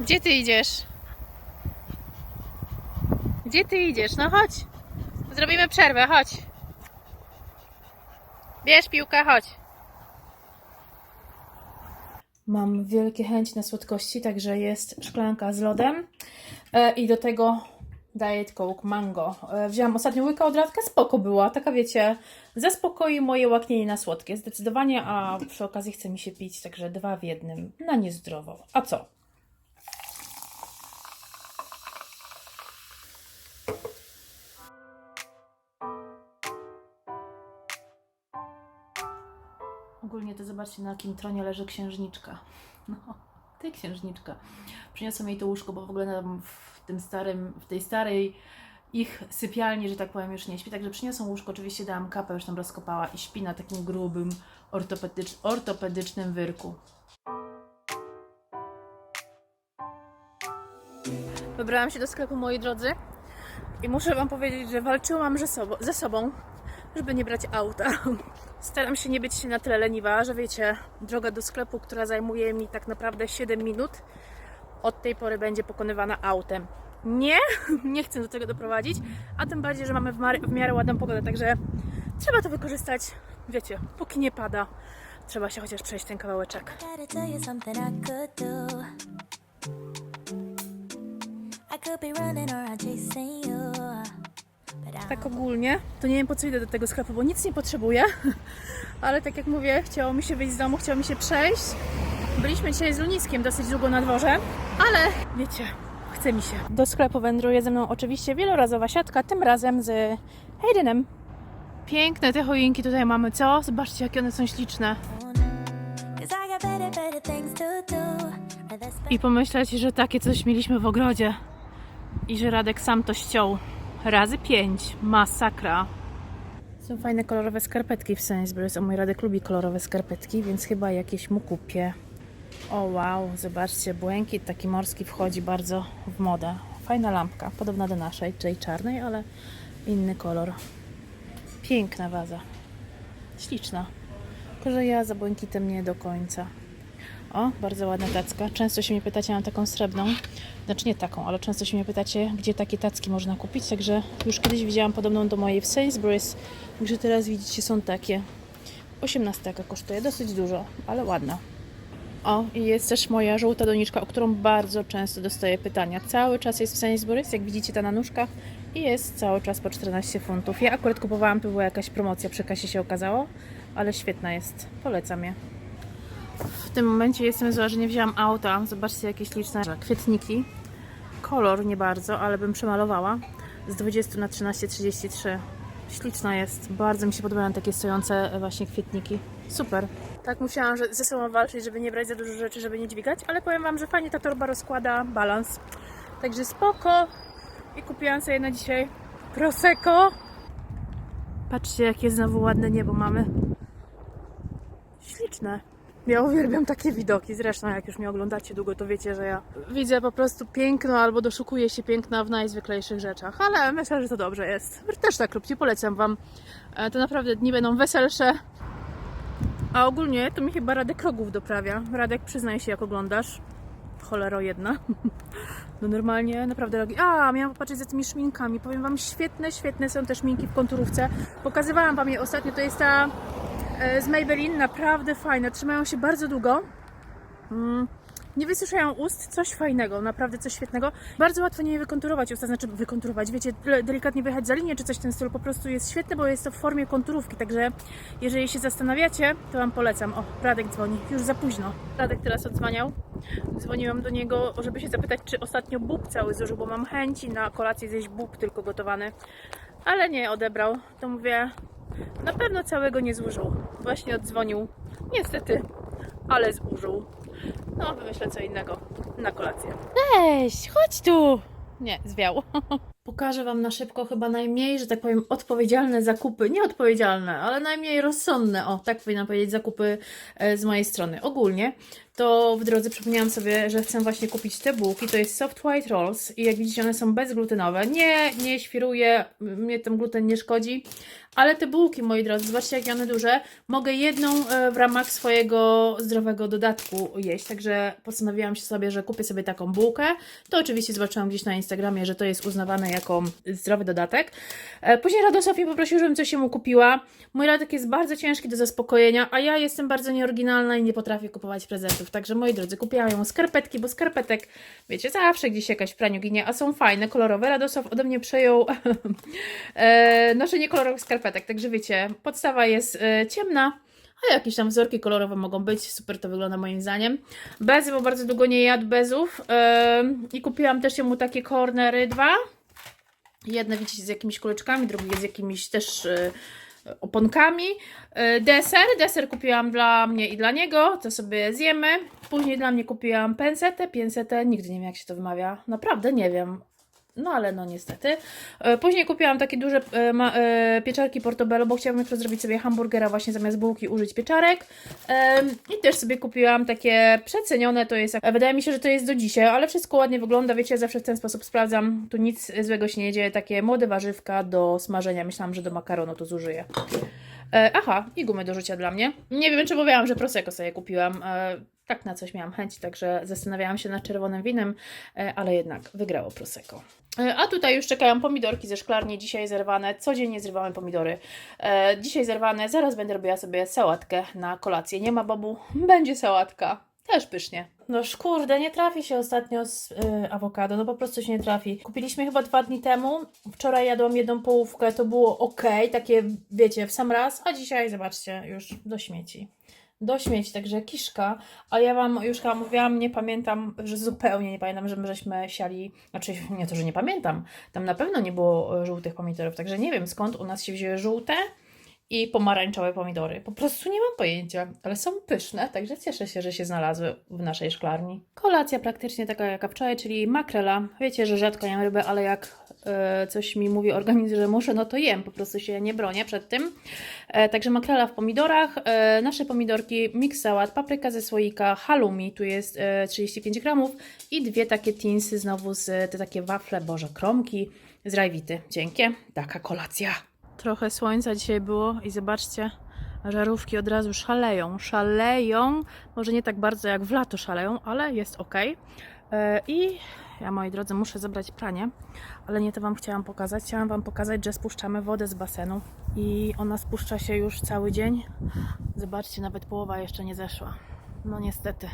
Gdzie ty idziesz? Gdzie ty idziesz? No chodź. Zrobimy przerwę, chodź. Bierz piłkę, chodź. Mam wielkie chęć na słodkości, także jest szklanka z lodem e, i do tego Diet Coke Mango. E, wzięłam ostatnio łyka od Radka, spoko była, taka wiecie, zaspokoi moje łaknienie na słodkie, zdecydowanie, a przy okazji chce mi się pić, także dwa w jednym, na niezdrowo. A co? Ogólnie to zobaczcie, na jakim tronie leży księżniczka. No, ty księżniczka. Przyniosłam jej to łóżko, bo w ogóle tam w tym starym, w tej starej ich sypialni, że tak powiem, już nie śpi. Także przyniosłam łóżko, oczywiście dałam kapę, już tam rozkopała i śpi na takim grubym, ortopedycz, ortopedycznym wyrku. Wybrałam się do sklepu, moi drodzy, i muszę Wam powiedzieć, że walczyłam ze sobą, ze sobą żeby nie brać auta. Staram się nie być na tyle leniwa, że wiecie, droga do sklepu, która zajmuje mi tak naprawdę 7 minut, od tej pory będzie pokonywana autem. Nie, nie chcę do tego doprowadzić, a tym bardziej, że mamy w, w miarę ładną pogodę, także trzeba to wykorzystać, wiecie, póki nie pada, trzeba się chociaż przejść ten kawałeczek. I could be running or chasing you. Tak ogólnie, to nie wiem po co idę do tego sklepu, bo nic nie potrzebuję, ale tak jak mówię, chciało mi się wyjść z domu, chciało mi się przejść. Byliśmy dzisiaj z Luniskiem dosyć długo na dworze, ale wiecie, chce mi się. Do sklepu wędruje ze mną oczywiście wielorazowa siatka, tym razem z Haydenem. Piękne te choinki tutaj mamy, co? Zobaczcie, jakie one są śliczne. I pomyśleć, że takie coś mieliśmy w ogrodzie i że Radek sam to ściął. Razy pięć. Masakra. Są fajne kolorowe skarpetki w Sainsbury's. O mój Radek lubi kolorowe skarpetki, więc chyba jakieś mu kupię. O wow, zobaczcie, błękit taki morski wchodzi bardzo w modę. Fajna lampka, podobna do naszej, tej czarnej, ale inny kolor. Piękna waza. Śliczna. Tylko, że ja za błękitem nie do końca. O, bardzo ładna tacka. Często się mnie pytacie, mam taką srebrną. Znaczy nie taką, ale często się mnie pytacie, gdzie takie tacki można kupić. Także już kiedyś widziałam podobną do mojej w Sainsbury's. Także teraz widzicie, są takie. 18 taka kosztuje, dosyć dużo, ale ładna. O, i jest też moja żółta doniczka, o którą bardzo często dostaję pytania. Cały czas jest w Sainsbury's, jak widzicie ta na nóżkach i jest cały czas po 14 funtów. Ja akurat kupowałam, to była jakaś promocja przy kasie się okazało, ale świetna jest, polecam je. W tym momencie jestem zła, że nie wzięłam auta. Zobaczcie, jakie śliczne kwietniki. Kolor nie bardzo, ale bym przemalowała. Z 20 na 13,33. Śliczna jest. Bardzo mi się podobają takie stojące właśnie kwietniki. Super. Tak musiałam że ze sobą walczyć, żeby nie brać za dużo rzeczy, żeby nie dźwigać, ale powiem Wam, że fajnie ta torba rozkłada balans. Także spoko. I kupiłam sobie na dzisiaj Prosecco. Patrzcie, jakie znowu ładne niebo mamy. Śliczne. Ja uwielbiam takie widoki. Zresztą, jak już mnie oglądacie długo, to wiecie, że ja widzę po prostu piękno albo doszukuję się piękna w najzwyklejszych rzeczach. Ale myślę, że to dobrze jest. Też tak róbcie, polecam Wam. E, To naprawdę dni będą weselsze. A ogólnie to mi chyba Radek Rogów doprawia. Radek, przyznaj się, jak oglądasz. Cholero jedna. No normalnie, naprawdę rogi. A, miałam popatrzeć za tymi szminkami. Powiem Wam, świetne, świetne są te szminki w konturówce. Pokazywałam Wam je ostatnio. To jest ta z Maybelline, naprawdę fajne. Trzymają się bardzo długo. Mm, Nie wysuszają ust, coś fajnego, naprawdę coś świetnego. Bardzo łatwo nie wykonturować usta, znaczy wykonturować, wiecie, delikatnie wyjechać za linię czy coś w tym stylu. Po prostu jest świetne, bo jest to w formie konturówki, także jeżeli się zastanawiacie, to Wam polecam. O, Radek dzwoni, już za późno. Radek teraz odzwaniał. Dzwoniłam do niego, żeby się zapytać, czy ostatnio bób cały zużył, bo mam chęci na kolację zjeść bób tylko gotowany. Ale nie odebrał. To mówię, na pewno całego nie zużył. Właśnie oddzwonił. Niestety, ale zużył. No, wymyślę co innego na kolację. Cześć, chodź tu! Nie, zwiał. Pokażę Wam na szybko chyba najmniej, że tak powiem, odpowiedzialne zakupy. Nie odpowiedzialne, ale najmniej rozsądne. O, tak powinnam powiedzieć, zakupy e, z mojej strony. Ogólnie to w drodze przypomniałam sobie, że chcę właśnie kupić te bułki. To jest Soft White Rolls i jak widzicie one są bezglutenowe. Nie, nie świruję, mnie ten gluten nie szkodzi. Ale te bułki, moi drodzy, zobaczcie jakie one duże. Mogę jedną e, w ramach swojego zdrowego dodatku jeść. Także postanowiłam się sobie, że kupię sobie taką bułkę. To oczywiście zobaczyłam gdzieś na Instagramie, że to jest uznawane jako zdrowy dodatek. E, Później Radosław mnie poprosił, żebym coś mu kupiła. Mój radek jest bardzo ciężki do zaspokojenia, a ja jestem bardzo nieoryginalna i nie potrafię kupować prezentów. Także moi drodzy, kupiłam ją skarpetki, bo skarpetek, wiecie, zawsze gdzieś jakaś w praniu ginie, a są fajne, kolorowe. Radosław ode mnie przejął e, noszenie kolorowych skarpetek. Także wiecie, podstawa jest e, ciemna, a jakieś tam wzorki kolorowe mogą być. Super to wygląda moim zdaniem. Bezy, bo bardzo długo nie jadł bezów. E, I kupiłam też mu takie cornery dwa. Jedne widzicie z jakimiś kuleczkami, drugie z jakimiś też e, oponkami. E, Deser, deser kupiłam dla mnie i dla niego, to sobie zjemy. Później dla mnie kupiłam pensetę, piensetę, nigdy nie wiem jak się to wymawia, naprawdę nie wiem. No ale no niestety. E, Później kupiłam takie duże e, e, pieczarki portobello, bo chciałam jutro zrobić sobie hamburgera właśnie zamiast bułki użyć pieczarek. I też sobie kupiłam takie przecenione, to jest, wydaje mi się, że to jest do dzisiaj, ale wszystko ładnie wygląda, wiecie, zawsze w ten sposób sprawdzam, tu nic złego się nie dzieje, takie młode warzywka do smażenia, myślałam, że do makaronu to zużyję. E, aha, i gumy do rzucia dla mnie. Nie wiem, czy mówiłam, że Prosecco sobie kupiłam. E, tak na coś miałam chęć, także zastanawiałam się nad czerwonym winem, e, ale jednak wygrało Prosecco. E, a tutaj już czekają pomidorki ze szklarni, dzisiaj zerwane. Codziennie zrywamy pomidory. E, dzisiaj zerwane, zaraz będę robiła sobie sałatkę na kolację. Nie ma babu, będzie sałatka. Też pysznie. No kurde, nie trafi się ostatnio z y, awokado, no po prostu się nie trafi. Kupiliśmy chyba dwa dni temu. Wczoraj jadłam jedną połówkę, to było ok, takie wiecie, w sam raz, a dzisiaj zobaczcie, już do śmieci. Do śmieci, także kiszka. A ja Wam już chyba mówiłam, nie pamiętam, że zupełnie nie pamiętam, że my żeśmy siali, znaczy nie to, że nie pamiętam, tam na pewno nie było e, żółtych pomidorów, także nie wiem skąd u nas się wzięły żółte i pomarańczowe pomidory. Po prostu nie mam pojęcia, ale są pyszne, także cieszę się, że się znalazły w naszej szklarni. Kolacja praktycznie taka jaka wczoraj, czyli makrela. Wiecie, że rzadko jem rybę, ale jak e, coś mi mówi organizm, że muszę, no to jem, po prostu się nie bronię przed tym. E, także makrela w pomidorach, e, nasze pomidorki, mix sałat, papryka ze słoika, halloumi, tu jest e, 35 gramów i dwie takie tinsy znowu z te takie wafle, boże, kromki z rajwity. Dzięki, taka kolacja. Trochę słońca dzisiaj było i zobaczcie, żarówki od razu szaleją, szaleją, może nie tak bardzo jak w lato szaleją, ale jest ok. E, I ja, moi drodzy, muszę zebrać pranie, ale nie to Wam chciałam pokazać. Chciałam Wam pokazać, że spuszczamy wodę z basenu i ona spuszcza się już cały dzień. Zobaczcie, nawet połowa jeszcze nie zeszła. No niestety,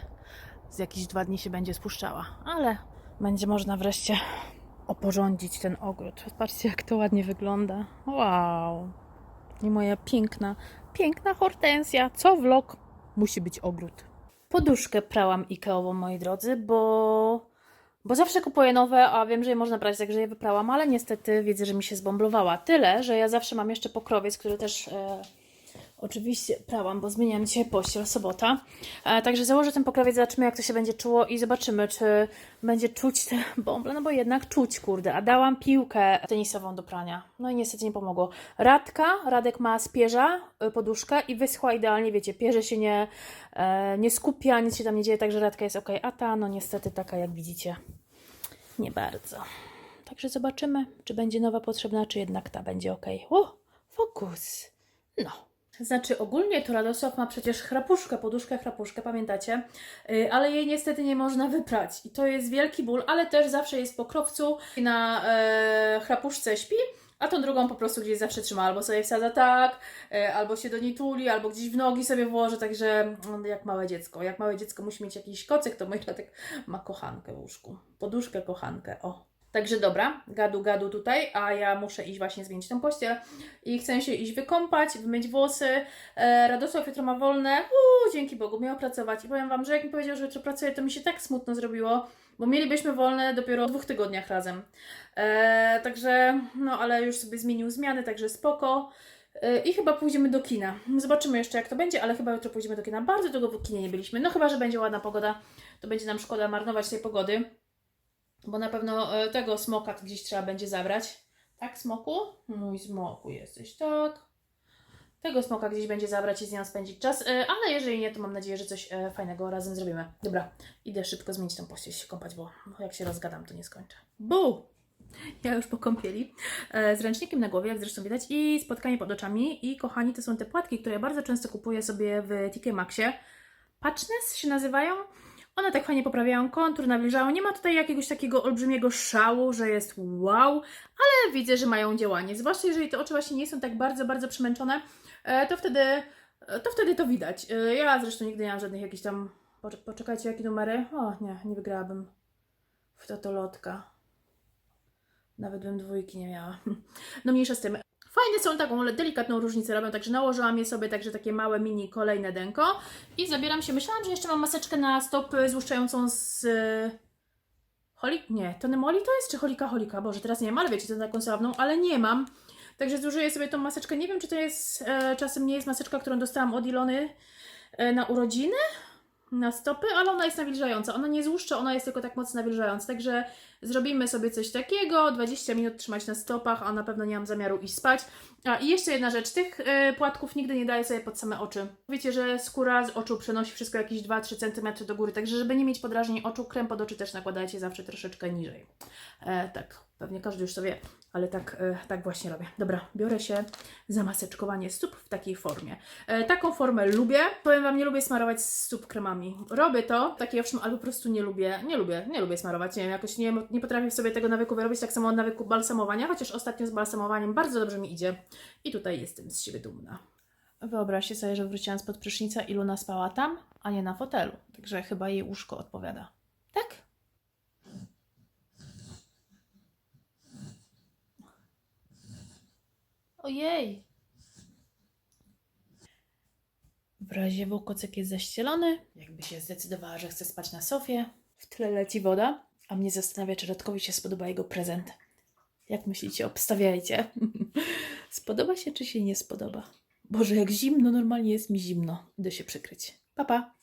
z jakieś dwa dni się będzie spuszczała, ale będzie można wreszcie oporządzić ten ogród. Patrzcie, jak to ładnie wygląda. Wow! I moja piękna, piękna hortensja. Co vlog musi być ogród. Poduszkę prałam Ikeową, moi drodzy, bo, bo zawsze kupuję nowe, a wiem, że je można brać, także je wyprałam, ale niestety widzę, że mi się zbomblowała. Tyle, że ja zawsze mam jeszcze pokrowiec, który też e, oczywiście prałam, bo zmieniam dzisiaj pościel, sobota. E, także założę ten pokrowiec, zobaczymy jak to się będzie czuło i zobaczymy, czy będzie czuć te bąble, no bo jednak czuć, kurde. A dałam piłkę tenisową do prania. No i niestety nie pomogło. Radka, Radek ma z pierza y, poduszkę i wyschła idealnie, wiecie, pierze się nie, e, nie skupia, nic się tam nie dzieje, także Radka jest ok. A ta, no niestety taka jak widzicie, nie bardzo. Także zobaczymy, czy będzie nowa potrzebna, czy jednak ta będzie ok. O, fokus. No. Znaczy ogólnie to Radosław ma przecież chrapuszkę, poduszkę chrapuszkę, pamiętacie? Yy, ale jej niestety nie można wyprać. I to jest wielki ból, ale też zawsze jest po krowcu na e, chrapuszce śpi, a tą drugą po prostu gdzieś zawsze trzyma. Albo sobie wsadza tak, e, albo się do niej tuli, albo gdzieś w nogi sobie włoży, także no, jak małe dziecko. Jak małe dziecko musi mieć jakiś kocyk, to mój Radek ma kochankę w łóżku. Poduszkę, kochankę, o. Także dobra, gadu gadu tutaj, a ja muszę iść właśnie zmienić tą pościel i chcę się iść wykąpać, wymyć włosy. E, Radosław jutro ma wolne, Uuu, dzięki Bogu, miał pracować i powiem Wam, że jak mi powiedział, że jutro pracuje, to mi się tak smutno zrobiło, bo mielibyśmy wolne dopiero w dwóch tygodniach razem. E, także, no ale już sobie zmienił zmiany, także spoko. E, I chyba pójdziemy do kina. Zobaczymy jeszcze jak to będzie, ale chyba jutro pójdziemy do kina. Bardzo długo w kinie nie byliśmy. No chyba, że będzie ładna pogoda, to będzie nam szkoda marnować tej pogody. Bo na pewno e, tego smoka gdzieś trzeba będzie zabrać. Tak, smoku? Mój smoku jesteś, tak. tego smoka gdzieś będzie zabrać i z nią spędzić czas, e, ale jeżeli nie, to mam nadzieję, że coś e, fajnego razem zrobimy. Dobra, idę szybko zmienić tą pościel, się kąpać, bo jak się rozgadam, to nie skończę. Bu! Ja już po kąpieli, z ręcznikiem na głowie, jak zresztą widać, i spotkanie pod oczami. I kochani, to są te płatki, które ja bardzo często kupuję sobie w TK Maxie. Patchness się nazywają. One tak fajnie poprawiają kontur, nawilżają. Nie ma tutaj jakiegoś takiego olbrzymiego szału, że jest wow, ale widzę, że mają działanie. Zwłaszcza jeżeli te oczy właśnie nie są tak bardzo, bardzo przemęczone, e, to wtedy e, to wtedy to widać. E, Ja zresztą nigdy nie mam żadnych jakichś tam. Poczek- Poczekajcie, jakie numery? O nie, nie wygrałabym w totolotka. Nawet bym dwójki nie miała. No mniejsza z tym. Fajne są, taką delikatną różnicę robią, także nałożyłam je sobie, także takie małe mini kolejne denko. I zabieram się, myślałam, że jeszcze mam maseczkę na stopy złuszczającą z... e, Holi? Nie, to Nemoli to jest, czy Holika Holika? Boże, teraz nie wiem, ale wiecie, to taką sławną, ale nie mam. Także zużyję sobie tą maseczkę. Nie wiem, czy to jest, e, czasem nie jest maseczka, którą dostałam od Ilony e, na urodziny, na stopy, ale ona jest nawilżająca. Ona nie złuszcza, ona jest tylko tak mocno nawilżająca. Także zrobimy sobie coś takiego, 20 minut trzymać na stopach, a na pewno nie mam zamiaru iść spać. A i jeszcze jedna rzecz, tych e, płatków nigdy nie daję sobie pod same oczy. Wiecie, że skóra z oczu przenosi wszystko jakieś 2-3 cm do góry, także żeby nie mieć podrażnień oczu, krem pod oczy też nakładajcie zawsze troszeczkę niżej. E, tak, pewnie każdy już to wie, ale tak, e, tak właśnie robię. Dobra, biorę się za maseczkowanie stóp w takiej formie. E, taką formę lubię. Powiem Wam, nie lubię smarować stóp kremami. Robię to, takie owszem, ale po prostu nie lubię, nie lubię, nie lubię smarować. Nie wiem, jakoś nie, nie potrafię sobie tego nawyku wyrobić, tak samo od nawyku balsamowania, chociaż ostatnio z balsamowaniem bardzo dobrze mi idzie. I tutaj jestem z siebie dumna. Wyobraźcie sobie, że wróciłam spod prysznica i Luna spała tam, a nie na fotelu. Także chyba jej łóżko odpowiada. Tak? Ojej! W razie W kocyk jest zaścielony, jakby się zdecydowała, że chce spać na sofie. W tle leci woda, a mnie zastanawia, czy Radkowi się spodoba jego prezent. Jak myślicie, obstawiajcie. spodoba się, czy się nie spodoba? Boże, jak zimno, normalnie jest mi zimno. Idę się przykryć. Pa, pa.